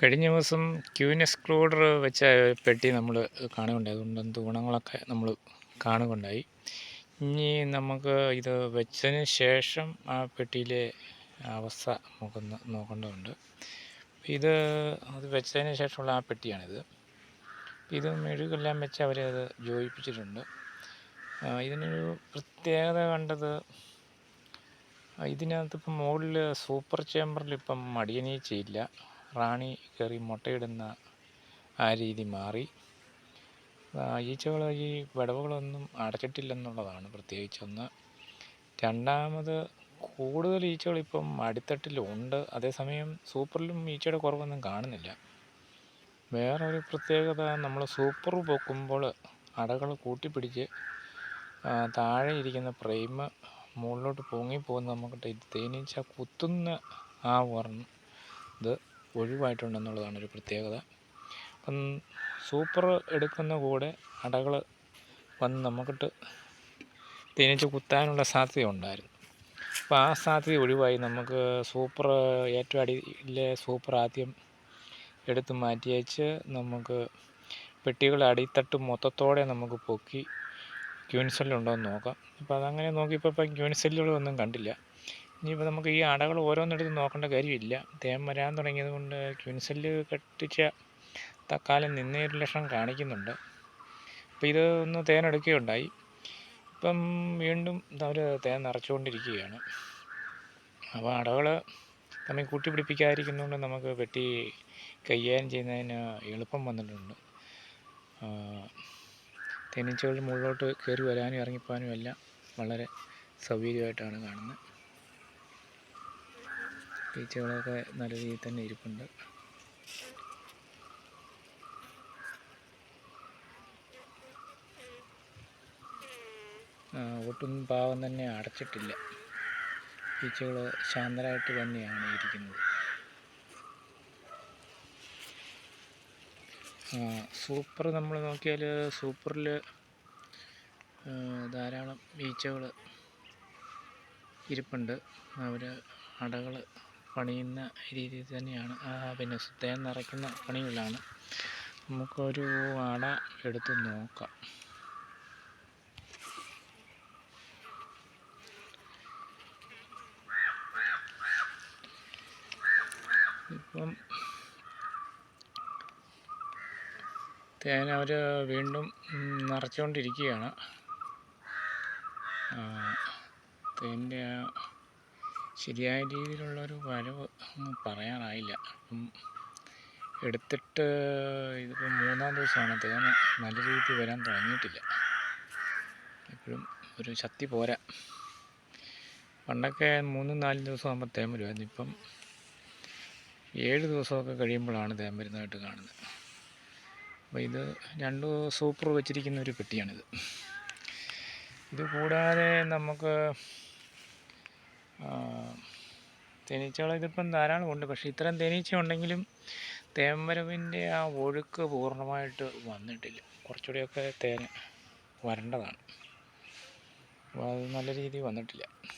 കഴിഞ്ഞ ദിവസം queen excluder വെച്ച പെട്ടി നമ്മൾ കാണുകയുണ്ടായി. അതുകൊണ്ട് എന്ത് ഗുണങ്ങളൊക്കെ നമ്മൾ കാണുകയുണ്ടായി. ഇനി നമുക്ക് ഇത് വെച്ചതിന് ശേഷം ആ പെട്ടിയിലെ അവസ്ഥ നമുക്കൊന്ന് നോക്കേണ്ടതുണ്ട്. ഇത് അത് വെച്ചതിന് ശേഷമുള്ള ആ പെട്ടിയാണിത്. ഇത് മെഴുകെല്ലാം വെച്ച് അവരത് ജോയിപ്പിച്ചിട്ടുണ്ട്. ഇതിനൊരു പ്രത്യേകത കണ്ടത് ഇതിനകത്ത് ഇപ്പം മുകളിൽ സൂപ്പർ ചേമ്പറിൽ ഇപ്പം മടിയനീച്ചയില്ല റാണി കയറി മുട്ടയിടുന്ന ആ രീതി മാറി. ഈച്ചകൾ ഈ വിടവുകളൊന്നും അടച്ചിട്ടില്ലെന്നുള്ളതാണ് പ്രത്യേകിച്ചൊന്ന് രണ്ടാമത് കൂടുതൽ ഈച്ചകൾ ഇപ്പം അടിത്തട്ടിലുണ്ട്. അതേസമയം സൂപ്പറിലും ഈച്ചയുടെ കുറവൊന്നും കാണുന്നില്ല. വേറൊരു പ്രത്യേകത നമ്മൾ സൂപ്പർ പൊക്കുമ്പോൾ അടകൾ കൂട്ടിപ്പിടിച്ച് താഴെ ഇരിക്കുന്ന ഫ്രെയിം മുകളിലോട്ട് പൊങ്ങിപ്പോകുന്ന നമുക്ക് തേനീച്ച കുത്തുന്ന ആ വർണം ഇത് ഒഴിവായിട്ടുണ്ടെന്നുള്ളതാണ് ഒരു പ്രത്യേകത. അപ്പം സൂപ്പർ എടുക്കുന്ന കൂടെ അടകൾ വന്ന് നമുക്കിട്ട് തേനീച്ച കുത്താനുള്ള സാധ്യത ഉണ്ടായിരുന്നു. അപ്പോൾ ആ സാധ്യത ഒഴിവായി നമുക്ക് സൂപ്പർ ഏറ്റവും അടിയിലെ സൂപ്പർ ആദ്യം എടുത്ത് മാറ്റിയേച്ച് നമുക്ക് പെട്ടികളുടെ അടിത്തട്ട് മൊത്തത്തോടെ നമുക്ക് പൊക്കി ക്യൂൻസെല്ലുണ്ടോ എന്ന് നോക്കാം. അപ്പോൾ അതങ്ങനെ നോക്കിയപ്പോൾ ഇപ്പം ക്യൂൻസെല്ലുകളൊന്നും കണ്ടില്ല. ഇനിയിപ്പോൾ നമുക്ക് ഈ അടകൾ ഓരോന്നെടുത്ത് നോക്കേണ്ട കാര്യമില്ല. തേൻ വരാൻ തുടങ്ങിയത് കൊണ്ട് ക്യൂൻസെല്ല് കെട്ടിച്ച തക്കാലം നിന്നേ ഒരു ലക്ഷം കാണിക്കുന്നുണ്ട്. അപ്പോൾ ഇത് ഒന്ന് തേൻ എടുക്കുകയുണ്ടായി. ഇപ്പം വീണ്ടും അവർ തേൻ നിറച്ചുകൊണ്ടിരിക്കുകയാണ്. അപ്പോൾ അടകൾ തമ്മിൽ കൂട്ടി പിടിപ്പിക്കാതിരിക്കുന്നതുകൊണ്ട് നമുക്ക് വെട്ടി കൈകാര്യം ചെയ്യുന്നതിന് എളുപ്പം വന്നിട്ടുണ്ട്. തേനീച്ചകൾ മുകളിലോട്ട് കയറി വരാനും ഇറങ്ങിപ്പോകാനും എല്ലാം വളരെ സൗകര്യമായിട്ടാണ് കാണുന്നത്. ഈച്ചകളൊക്കെ നല്ല രീതിയിൽ തന്നെ ഇരിപ്പുണ്ട്. ഒട്ടും പാവം തന്നെ അടച്ചിട്ടില്ല. ഈച്ചകൾ ശാന്തരായിട്ട് തന്നെയാണ് ഇരിക്കുന്നത്. സൂപ്പർ നമ്മൾ നോക്കിയാൽ സൂപ്പറിൽ ധാരാളം ഈച്ചകൾ ഇരിപ്പുണ്ട്. അവർ അടകൾ പണിയുന്ന രീതിയിൽ തന്നെയാണ്. പിന്നെ തേൻ നിറയ്ക്കുന്ന പണികളാണ്. നമുക്കൊരു അട എടുത്ത് നോക്കാം. ഇപ്പം തേൻ അവർ വീണ്ടും നിറച്ചുകൊണ്ടിരിക്കുകയാണ് തേന്റെ ശരിയായ രീതിയിലുള്ളൊരു വരവ് പറയാനായില്ല അപ്പം എടുത്തിട്ട് ഇതിപ്പോൾ മൂന്നാം ദിവസമാണ്. തേന നല്ല രീതിയിൽ വരാൻ തുടങ്ങിയിട്ടില്ല. എപ്പോഴും ഒരു ശക്തി പോരാ. പണ്ടൊക്കെ മൂന്നും നാലും ദിവസം ആകുമ്പോൾ തേൻ വരുമായിരുന്നു. ഇപ്പം ഏഴ് ദിവസമൊക്കെ കഴിയുമ്പോഴാണ് തേൻ വരുന്നതായിട്ട് കാണുന്നത്. അപ്പോൾ ഇത് രണ്ട് സൂപ്പർ വെച്ചിരിക്കുന്ന ഒരു പെട്ടിയാണിത്. ഇത് കൂടാതെ നമുക്ക് തേനീച്ചകൾ ഇതിപ്പം ധാരാളം ഉണ്ട്. പക്ഷേ ഇത്രയും തേനീച്ച ഉണ്ടെങ്കിലും തേൻവരവിന്റെ ആ ഒഴുക്ക് പൂർണമായിട്ട് വന്നിട്ടില്ല. കുറച്ചുകൂടിയൊക്കെ തേൻ വരേണ്ടതാണ്. അപ്പോൾ അത് നല്ല രീതിയിൽ വന്നിട്ടില്ല.